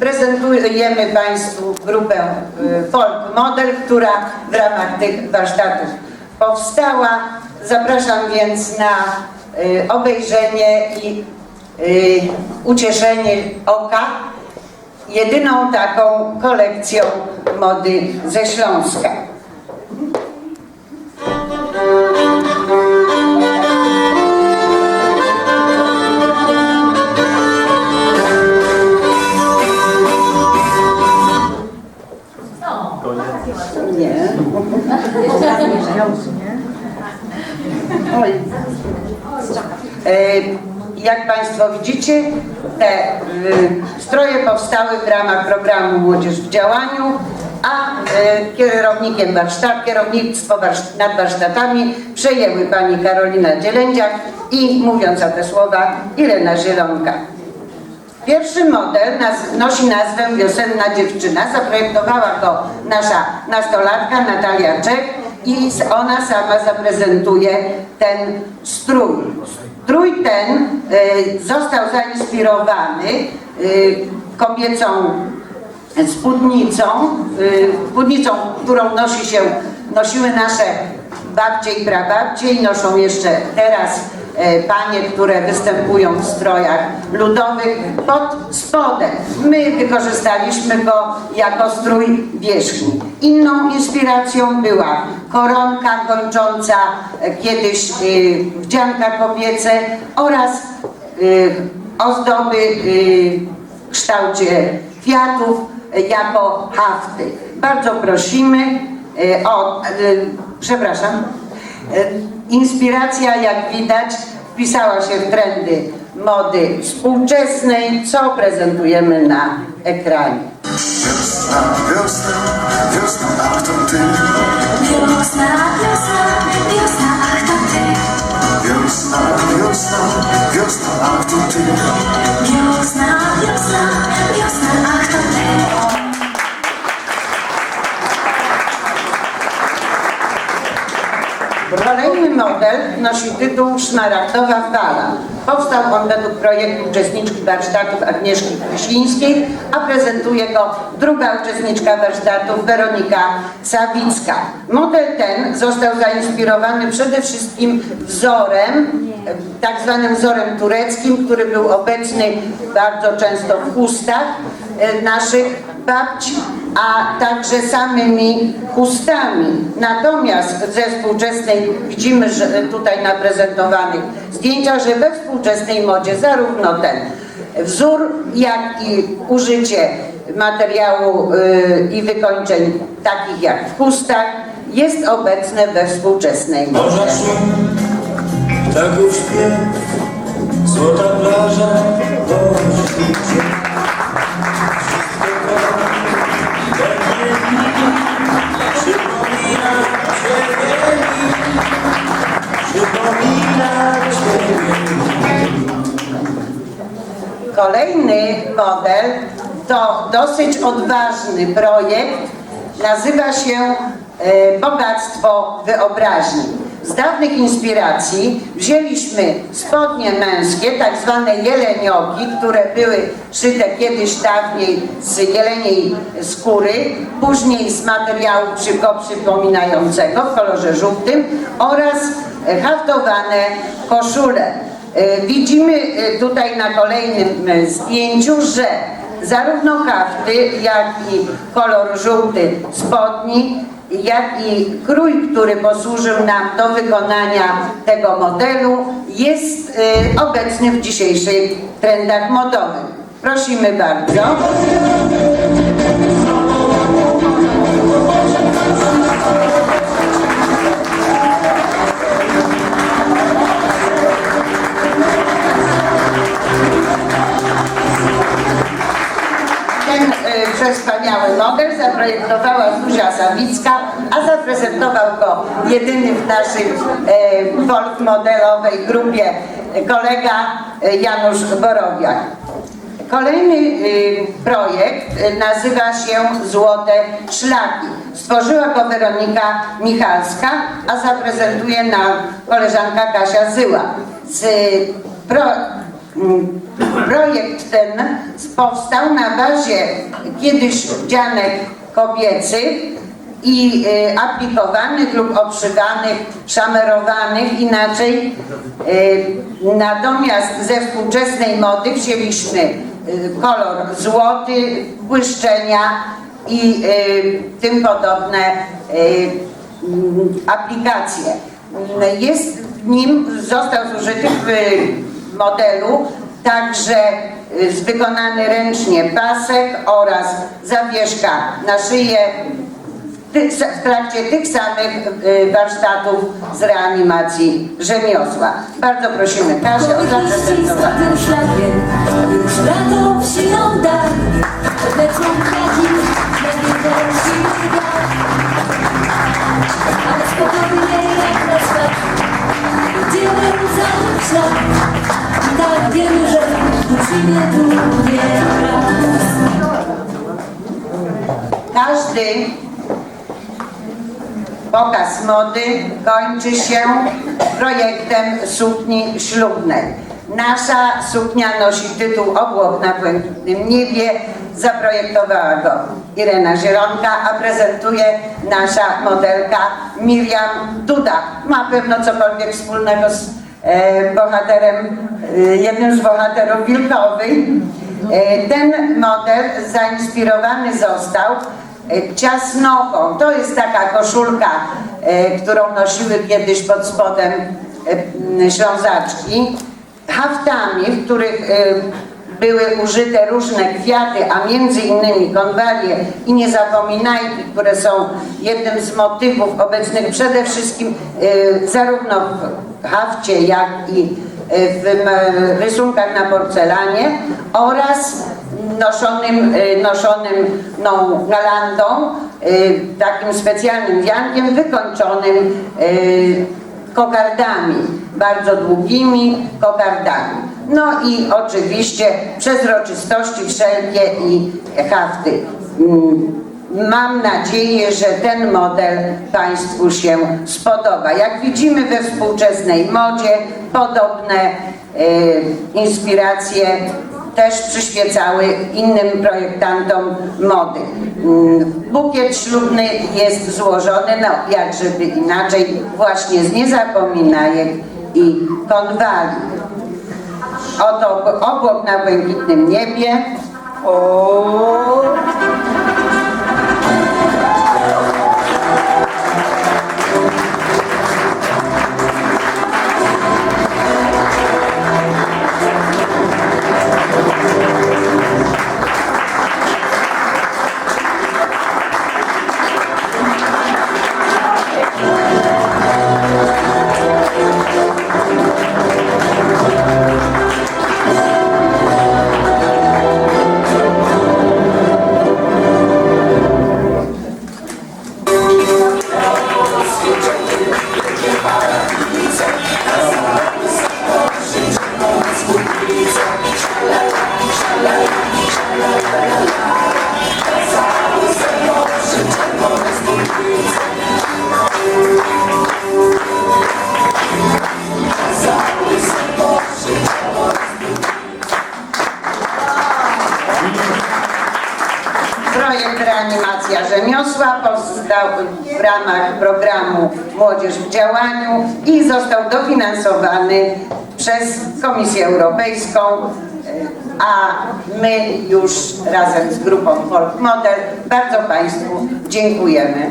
Prezentujemy Państwu grupę y, Folk Model, która w ramach tych warsztatów powstała. Zapraszam więc na y, obejrzenie i y, ucieszenie oka jedyną taką kolekcją mody ze Śląska. Jak Państwo widzicie, te y, stroje powstały w ramach programu Młodzież w działaniu, a y, kierownikiem warsztat, kierownictwo nad warsztatami przejęły Pani Karolina Dzielędziak i mówiąc za te słowa Irena Zielonka. Pierwszy model nosi nazwę Wiosenna dziewczyna. Zaprojektowała go nasza nastolatka Natalia Czech i ona sama zaprezentuje ten strój. Strój ten y, został zainspirowany y, kobiecą spódnicą, y, spódnicą, którą nosi się, nosiły nasze babcie i prababcie i noszą jeszcze teraz e, panie, które występują w strojach ludowych pod spodem. My wykorzystaliśmy go jako strój wierzchni. Inną inspiracją była koronka kończąca e, kiedyś e, wdzianka kobiece oraz e, ozdoby w kształcie kwiatów jako hafty. Bardzo prosimy o, przepraszam, inspiracja jak widać wpisała się w trendy mody współczesnej, co prezentujemy na ekranie. Wiosna, wiosna, wiosna, ach to ty? Wiosna, wiosna, wiosna, ach to ty? Wiosna, wiosna, wiosna, ach to ty? Wiosna, wiosna, wiosna, ach to ty? Kolejny model nosi tytuł Szmaragdowa Fala. Powstał on według projektu uczestniczki warsztatów Agnieszki Kryślińskiej, a prezentuje go druga uczestniczka warsztatów Weronika Sawicka. Model ten został zainspirowany przede wszystkim wzorem, tak zwanym wzorem tureckim, który był obecny bardzo często w chustach e, naszych babci, a także samymi chustami. Natomiast ze współczesnej widzimy, że tutaj na prezentowanych zdjęciach, że we współczesnej modzie zarówno ten wzór, jak i użycie materiału y, i wykończeń takich jak w chustach jest obecne we współczesnej. Morza szum, ptaków śpiew, złota plaża, deszcz Ciebie Kolejny model to dosyć odważny projekt. Nazywa się e, Bogactwo Wyobraźni. Z dawnych inspiracji wzięliśmy spodnie męskie, tak zwane jelenioki, które były szyte kiedyś dawniej z jeleniej skóry, później z materiału przy- go przypominającego w kolorze żółtym oraz haftowane koszule. E, Widzimy e, tutaj na kolejnym zdjęciu, że zarówno hafty, jak i kolor żółty spodni, jak i krój, który posłużył nam do wykonania tego modelu, jest e, obecny w dzisiejszych trendach modowych. Prosimy bardzo. Zaprojektowała Zuzia Sawicka, a zaprezentował go jedyny w naszej y, folk modelowej grupie y, kolega y, Janusz Borowiak. Kolejny y, projekt nazywa się Złote Szlaki. Stworzyła go Weronika Michalska, a zaprezentuje nam koleżanka Kasia Zyła. Z, pro, Projekt ten powstał na bazie kiedyś działek kobiecych i y, aplikowanych lub obszywanych, szamerowanych inaczej. Y, natomiast ze współczesnej mody wzięliśmy y, kolor złoty, błyszczenia i tym podobne mm, aplikacje. Jest w nim, został zużyty w modelu także wykonany ręcznie pasek oraz zawieszka na szyję w trakcie tych samych y, warsztatów z reanimacji rzemiosła. Bardzo prosimy Kasię o zaprezentowanie. już. Lecą Każdy pokaz mody kończy się projektem sukni ślubnej. Nasza suknia nosi tytuł Obłok na błękitnym niebie. Zaprojektowała go Irena Zielonka, a prezentuje nasza modelka Miriam Duda. Ma pewno cokolwiek wspólnego z e, bohaterem, e, jednym z bohaterów Wilkowej. E, Ten model zainspirowany został ciasnochą. To jest taka koszulka, e, którą nosiły kiedyś pod spodem e, ślązaczki. Haftami, w których e, były użyte różne kwiaty, a między innymi konwalie i niezapominajki, które są jednym z motywów obecnych przede wszystkim e, zarówno w hafcie, jak i e, w rysunkach na porcelanie oraz noszonym, e, noszonym no, galandą, e, takim specjalnym wiankiem wykończonym e, kokardami, bardzo długimi kokardami. No i oczywiście przezroczystości wszelkie i hafty. Mm, Mam nadzieję, że ten model Państwu się spodoba. Jak widzimy we współczesnej modzie, podobne inspiracje też przyświecały innym projektantom mody. Mm, Bukiet ślubny jest złożony, no jak żeby inaczej, właśnie z niezapominajek i konwali. Oto obłok na błękitnym niebie. O, Projekt Reanimacja Rzemiosła powstał w ramach programu Młodzież w działaniu i został dofinansowany przez Komisję Europejską, a my już razem z grupą Folk Model bardzo Państwu dziękujemy.